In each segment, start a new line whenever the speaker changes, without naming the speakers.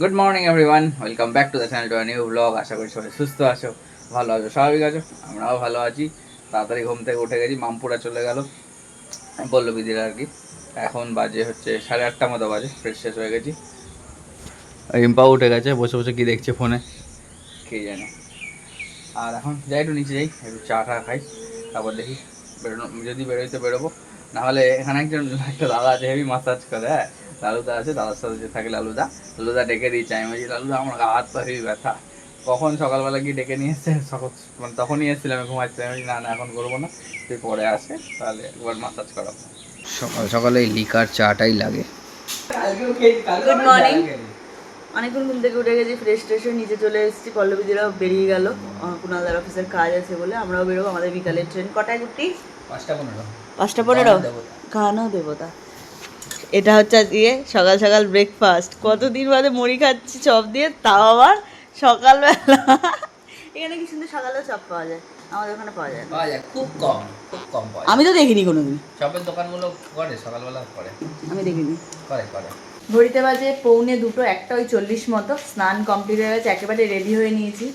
Good morning everyone welcome back to the channel to new blog আশা করি সবাই সুস্থ আছো, ভালো আছো, স্বাভাবিক আছো, আমরাও ভালো আছি। তাড়াতাড়ি ঘুম থেকে উঠে গেছি, মামপুরা চলে গেল। পল্লবীদের আর কি। এখন বাজে হচ্ছে সাড়ে আটটা মতো বাজে ফ্রেশ শেষ হয়ে গেছি। রিম্পাও উঠে গেছে, বসে বসে কি দেখছে ফোনে? কে জানে। আর এখন যাই একটু নিচে যাই, একটু চা টা খাই, তারপর দেখি বেরোনো যদি বেরোইতে বেরোবো। নাহলে এখানে একজন একটা দাদা আছে, হেভি মাসাজ করে হ্যাঁ। লালুদা আছে দাদার সাথে যে থাকে লালুদা। লালুদা ডেকে দিয়েছে আমি বলছি লালুদা আমার গা হাত পা হেভি ব্যথা। কখন সকালবেলা গিয়ে ডেকে নিয়ে এসছে সকাল মানে তখনই এসেছিলাম আমি ঘুমাচ্ছি আমি না না এখন করব না। তুই পরে আসে তাহলে একবার মাসাজ করাবো। সকাল সকালে লিকার চাটাই লাগে।
Good morning. অনেকক্ষণ ঘুম থেকে উঠে গেছি ফ্রেশ ট্রেশ হয়ে নিচে চলে এসেছি পল্লবীদিরাও বেরিয়ে গেল। কুণালদার অফিসের কাজ আছে বলে আমরাও বেরোবো আমাদের বিকালের ট্রেন কটায় গুটি
পাঁচটা পনেরো।
পাঁচটা পনেরো? খাওয়ানো দেবতা। এটা হচ্ছে আজকে সকাল সকাল ব্রেকফাস্ট কতদিন বাদে মুড়ি খাচ্ছি চপ দিয়ে তাও আবার সকালবেলা। এখানে কি সুন্দর সকালেও চপ পাওয়া যায়? আমাদের ওখানে পাওয়া যায়
পাওয়া যায় খুব কম খুব কম পাওয়া
আমি তো দেখিনি কোনোদিন।
চপের দোকানগুলো করে সকালবেলা করে।
আমি দেখিনি।
করে করে।
ঘড়িতে বাজে পৌনে দুটো একটা ওই চল্লিশ মতো। স্নান কমপ্লিট হয়ে গেছে একেবারে রেডি হয়ে নিয়েছি।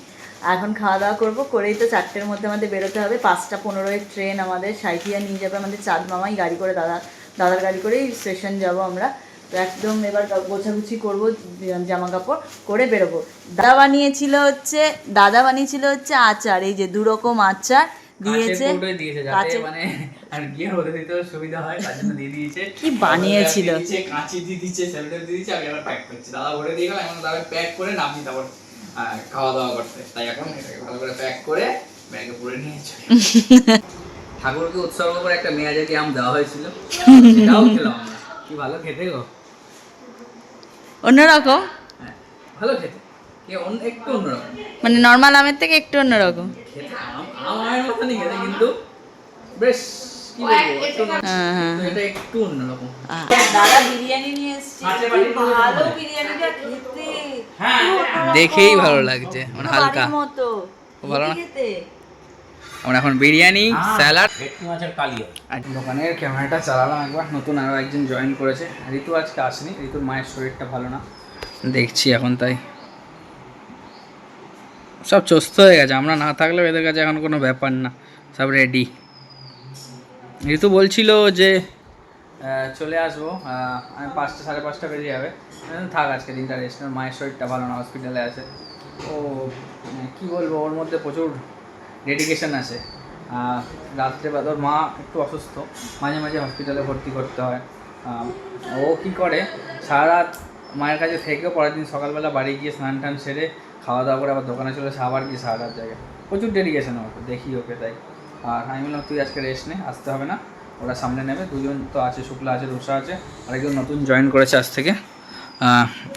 এখন খাওয়া দাওয়া করব করেই তো চারটের মধ্যে আমাদের বেরোতে হবে। পাঁচটা পনেরোয় ট্রেন আমাদের সাইথিয়া নিয়ে যাবে আমাদের চাঁদ মামাই গাড়ি করে দাদা। দাদার গাড়ি করেই স্টেশন যাব আমরা। তো একদম এবার গোছাগুছি করব জামা কাপড় করে বেরোবো। দাদা বানিয়েছিল হচ্ছে দাদা বানিয়েছিল হচ্ছে আচার এই যে দু রকম আচার দিয়েছে।
মানে আর গিয়ে হতে দিতে সুবিধা হয় তার জন্য দিয়ে দিয়েছে।
কি বানিয়েছিল?
দিয়ে দিয়েছে, কাঁচি দিয়ে দিচ্ছে স্যালাড দিয়ে দিচ্ছে আমি এবার প্যাক করছি। দাদা ভরে দিয়ে গেল এখন দাদা প্যাক করে নামি তারপর খাওয়া দাওয়া করতে। তাই এখন এটাকে ভালো করে প্যাক করে ব্যাগে পুরে নিয়ে চলে ঠাকুরকে উৎসর্গ করে একটা মেয়াজাকি আম দেওয়া হয়েছিল। সেটাও খেলাম আমরা। কি ভালো খেতে গো।
অন্যরকম?
হ্যাঁ ভালো খেতে। কি একটু অন্যরকম।
মানে নর্মাল আমের থেকে একটু অন্যরকম?
খেতে আম আম আমের মতনই খেতে কিন্তু বেশ কি একটু অন্য-
হ্যাঁ হ্যাঁ
অন্যরকম।
দাদা বিরিয়ানি নিয়ে ভালো বিরিয়ানিটা খেতে।
হ্যাঁ দেখেই ভালো। লাগছে মানে হালকা। ভালো না? আমরা এখন বিরিয়ানি স্যালাড। আর দোকানের ক্যামেরাটা চালালাম একবার নতুন আরও একজন জয়েন করেছে। ঋতু আজকে আসেনি ঋতুর মায়ের শরীরটা ভালো না। দেখছি এখন তাই। সব চস্ত হয়ে গেছে আমরা না থাকলেও এদের কাছে এখন কোনো ব্যাপার না সব রেডি ঋতু বলছিল যে চলে আসব আমি পাঁচটা সাড়ে পাঁচটা বেজে যাবে। থাক আজকে দিনটা রেস্ট মায়ের শরীরটা ভালো না হসপিটালে আছে। ও মানে কী বলব ওর মধ্যে প্রচুর ডেডিকেশন আছে। রাত্রে বা ওর মা একটু অসুস্থ, মাঝে মাঝে হসপিটালে ভর্তি করতে হয়। ও কি করে? সারা রাত মায়ের কাছে থেকেও পরের দিন সকালবেলা বাড়ি গিয়ে স্নান টান সেরে খাওয়া দাওয়া করে আবার দোকানে চলে আবার গিয়ে সারা রাত জায়গায় প্রচুর ডেডিকেশন ওকে দেখি ওকে তাই। আর আমি বললাম, তুই আজকে রেস্ট নে, আসতে হবে না। ওরা সামনে নেবে, দুজন তো আছে, শুক্লা আছে রুষা আছে আর একজন নতুন জয়েন করেছে আজ থেকে।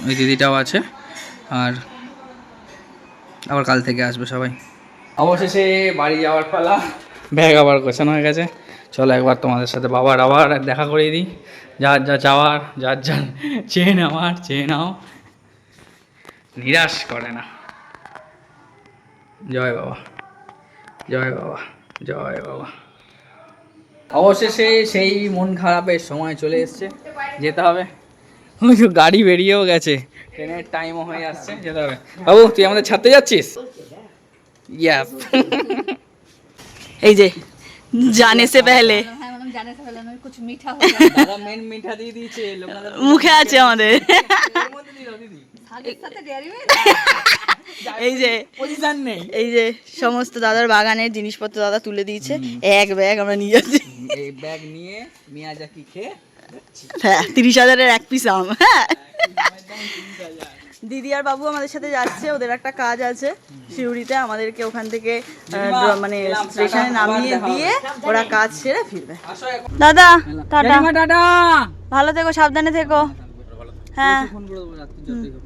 ওই দিদিটাও আছে, আর আবার কাল থেকে আসবে সবাই। অবশেষে বাড়ি যাওয়ার পালা। ব্যাগ আবার গোছানো হয়ে গেছে। চলো একবার তোমাদের সাথে বাবার আবার দেখা করিয়ে দিই। যার যা চাওয়ার যার যার চেয়ে নেওয়ার, চেয়ে নাও। নিরাশ করে না। জয় বাবা। জয় বাবা। জয় বাবা। অবশেষে সেই মন খারাপের সময় চলে এসছে। যেতে হবে। গাড়ি বেরিয়েও গেছে। ট্রেনের টাইমও হয়ে আসছে যেতে হবে। বাবু, তুই আমাদের ছাড়তে যাচ্ছিস? ইয়াস
এই যে জানে সে পেহলে
লোকনাথের
মুখে আছে আমাদের। এই যে এই যে সমস্ত দাদার বাগানের জিনিসপত্র দাদা তুলে দিয়েছে। এক ব্যাগ আমরা নিয়ে যাচ্ছি।
এই ব্যাগ নিয়ে মিয়াজাকি খেয়ে
হ্যাঁ তিরিশ হাজারের এক পিস আম। হ্যাঁ। দিদি আর বাবু আমাদের সাথে যাচ্ছে ওদের একটা কাজ আছে। শিউরিতে আমাদেরকে ওখান থেকে আহ, মানে স্টেশনে নামিয়ে দিয়ে ওরা কাজ সেরে ফিরবে। দাদা টাটা।
টাটা।
ভালো থেকো সাবধানে থেকো। হ্যাঁ।
ফোন করে দেবো রাত্রি যতই হোক।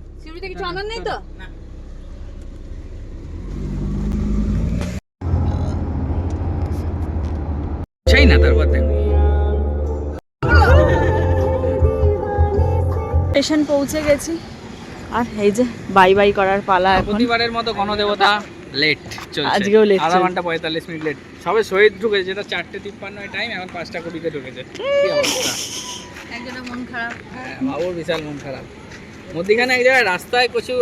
চাই না তারপর দেখো।
স্টেশন পৌঁছে গেছি। আর এই যে বাই বাই করার পালা এখন।
প্রতিবারের মতো গণদেবতা লেট চলছে।
আজকেও late
আধা ঘণ্টা পঁয়তাল্লিশ মিনিট লেট সবে শহীদ ঢুকেছে যেটা চারটে তিপ্পান্ন টাইম এখন পাঁচটা কুড়িতে ঢুকেছে। কি অবস্থা?
একজনের মন খারাপ।
হ্যাঁ বাবুর বিশাল মন খারাপ। মধ্যিখানে এক জায়গায় রাস্তায় কিছু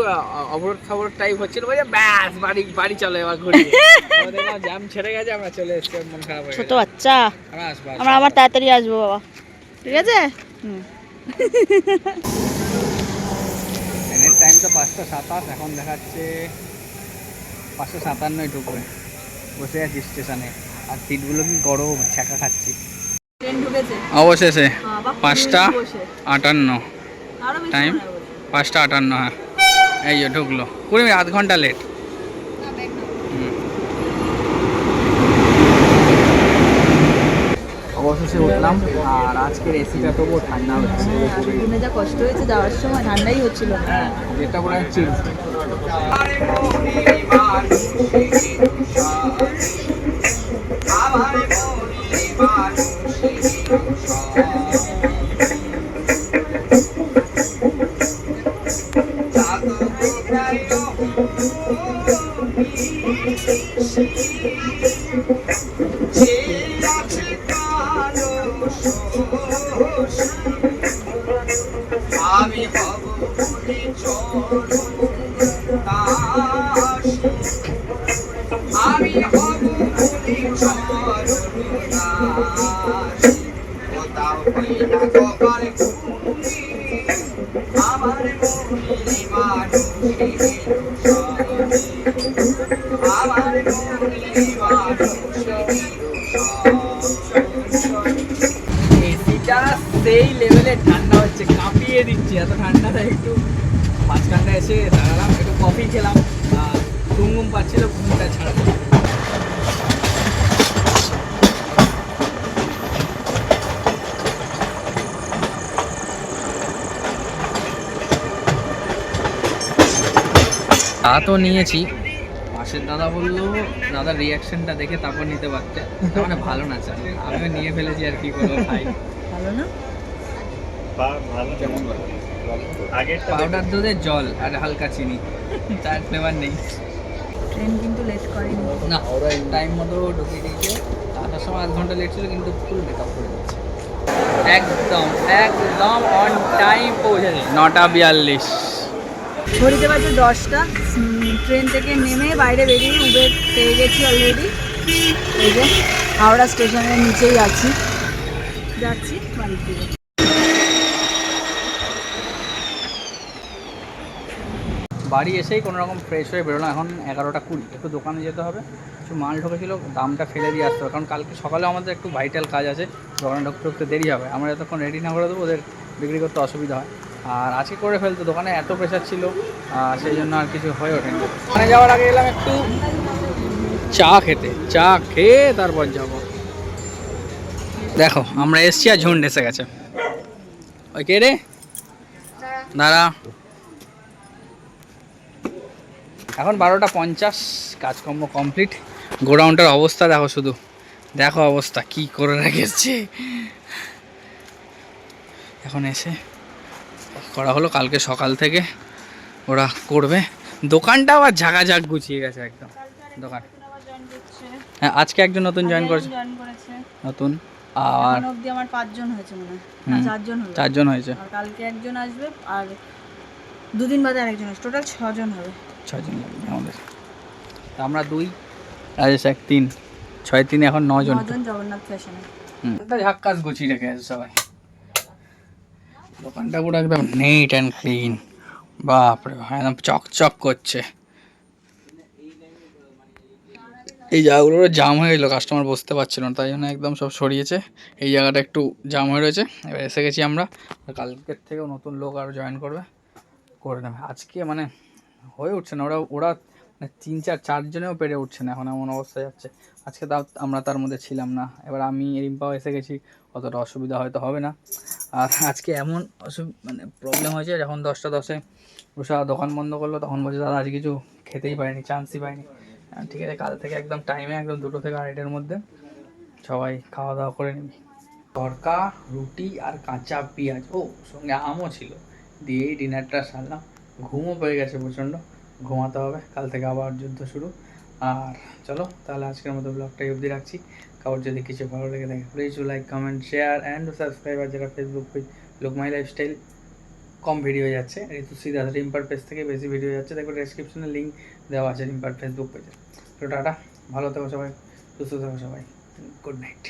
অবরোধ খবর টাইপ হচ্ছিল বলে ব্যাস বাড়ি বাড়ি চলে এবার ঘুরি। জ্যাম ছেড়ে গেছে আমরা চলে এসেছি মন খারাপ হয়ে
ছোট বাচ্চা।
আমরা আসব।
আমরা আবার তাড়াতাড়ি আসব বাবা। ঠিক আছে? হুম।
টাইম তো পাঁচটা সাতাশ এখন দেখাচ্ছে পাঁচশো সাতান্নই ঢুকবে। বসে আছি স্টেশনে আর সিটগুলো কি গরম ছ্যাঁকা খাচ্ছি। অবশেষে পাঁচটা আটান্ন। টাইম
হয়।
পাঁচটা আটান্ন হ্যাঁ। এই ঢুকলো। কুড়ি মিনিট আধ ঘণ্টা লেট অবশেষে উঠলাম আর আজকের এসিটা তবুও ঠান্ডা হচ্ছে।
দিনে যা কষ্ট হয়েছে যাওয়ার সময় ঠান্ডাই হচ্ছিল
হ্যাঁ যেটা বলে চিল
আমি
সেই লেভেলে ঠান্ডা হচ্ছে, কাঁপিয়ে দিচ্ছে। এত ঠান্ডাটা একটু মাঝখানটা এসে দাঁড়ালাম, একটু কফি খেলাম। আর ঘুম ঘুম পাচ্ছিল, ঘুমটা ছাড়া। তা তো নিয়েছি। পাশের দাদা বলল দাদার রিয়াকশনটা দেখে তারপর নিতে পারতে। তার মানে ভালো না চা আমিও নিয়ে ফেলেছি আর কি করব খাই
ভালো না?
কেমন পাউডার দুধের জল আর হালকা চিনি। চার ফ্লেভার নেই।
ট্রেন কিন্তু লেট করেনি।
না ওরা টাইম মতো ঢুকিয়ে দিয়েছে। আসার সময় আধ ঘণ্টা লেট ছিল কিন্তু ফুল মেকআপ করে দিচ্ছে একদম একদম অন টাইম পৌঁছেছে। নটা বিয়াল্লিশ।
ঘড়িতে বাজে দশটা। ট্রেন থেকে নেমে বাইরে বেরিয়ে উবের পেয়ে গেছি অলরেডি এই যে, হাওড়া স্টেশনের নিচেই আছি। যাচ্ছি দিকে।
বাড়ি এসেই কোনো রকম ফ্রেশ হয়ে বেরোলাম এখন এগারোটা কুড়ি, একটু দোকানে যেতে হবে। কিছু মাল ঢুকেছিল, দামটা ফেলে দিয়ে আসতে হবে, কারণ কালকে সকালে আমাদের একটু ভাইটাল কাজ আছে। দোকানে ঢুকতে ঢুকতে দেরি হবে, আমরা যতক্ষণ রেডি না করে দেবো, ওদের বিক্রি করতে অসুবিধা হয়। আর আজকে করে ফেলতো, দোকানে এত প্রেশার ছিল সেই জন্য আর কিছু হয়ে ওঠেনি। ওখানে যাওয়ার আগে এলাম একটু চা খেতে, চা খেয়ে তারপর যাব। দেখো, আমরা এসছি আর ঝুন্ড এসে গেছে। ওই কে রে? দাঁড়া। এখন বারোটা পঞ্চাশ, কাজকর্ম কমপ্লিট গোডাউনটার অবস্থা দেখো শুধু। দেখো অবস্থা, কি করে রেখেছে। এখন এসে করা হলো কালকে সকাল থেকে। ওরা করবে। দোকানটা আবার ঝাঁকাঝাক গুছিয়ে গেছে একদম। দোকান। হ্যাঁ আজকে একজন নতুন জয়েন করেছে। নতুন। আর
অবধি আমার পাঁচজন হয়েছে মনে হয়। চারজন হলো।
চারজন হয়েছে।
আর কালকে একজন আসবে আর দুদিন বাদে আরেকজন আসবে। টোটাল ছজন হবে।
ছজন লাগবে আমাদের। আমরা দুই রাজেশ এক তিন। ছয় তিন এখন নজন
নজন জগন্নাথ ফ্যাশনে
হুম। একটা ঝাক্কাস গুছিয়ে রেখে আছে সবাই। দোকানটা পুরো একদম নিট অ্যান্ড ক্লিন বাপরে বাপ, একদম চকচক করছে। এই জায়গাগুলো জাম হয়ে গেলো কাস্টমার বসতে পারছিল না তাই জন্য একদম সব সরিয়েছে। এই জায়গাটা একটু জাম হয়ে রয়েছে। এবার এসে গেছি আমরা কালকের থেকেও নতুন লোক আরও জয়েন করবে। করে নেবে। আজকে মানে হয়ে উঠছে না ওরা ওরা মানে তিন চার চারজনেও পেরে উঠছে না এখন এমন অবস্থা যাচ্ছে। আজকে তাও আমরা তার মধ্যে ছিলাম না। এবার আমি রিম্পাও এসে গেছি অতটা অসুবিধা হয়তো হবে না। আর আজকে এমন মানে প্রবলেম হয়েছে, যখন দশটা দশে উষা দোকান বন্ধ করল, তখন বলছে, দাদা আজ কিছু খেতেই পারিনি চান্সই পাইনি। ঠিক আছে, কাল থেকে একদম টাইমে একদম দুটো থেকে আড়াইটার মধ্যে সবাই খাওয়া দাওয়া করে নিবি। তরকা, রুটি আর কাঁচা পেঁয়াজ। ও, সঙ্গে আমও ছিল। দিয়েই ডিনারটা সারলাম। ঘুমও পেয়ে গেছে প্রচণ্ড। ঘুমাতে হবে। কাল থেকে আবার যুদ্ধ শুরু। আর চলো, তাহলে আজকের মতো ব্লগটাই অবধি রাখছি। কারোর যদি কিছু ভালো লেগে থাকে please like comment share and subscribe আর যারা ফেসবুক পেজ লোক মাই লাইফস্টাইল কম ভিডিও যাচ্ছে ঋতুশ্রী দাদা রিম্পার পেজ থেকে বেশি ভিডিও যাচ্ছে। দেখো ডেসক্রিপশনে লিঙ্ক দেওয়া আছে রিম্পার ফেসবুক পেজে তো টাটা, ভালো থাকো সবাই, সুস্থ থাকো সবাই গুড নাইট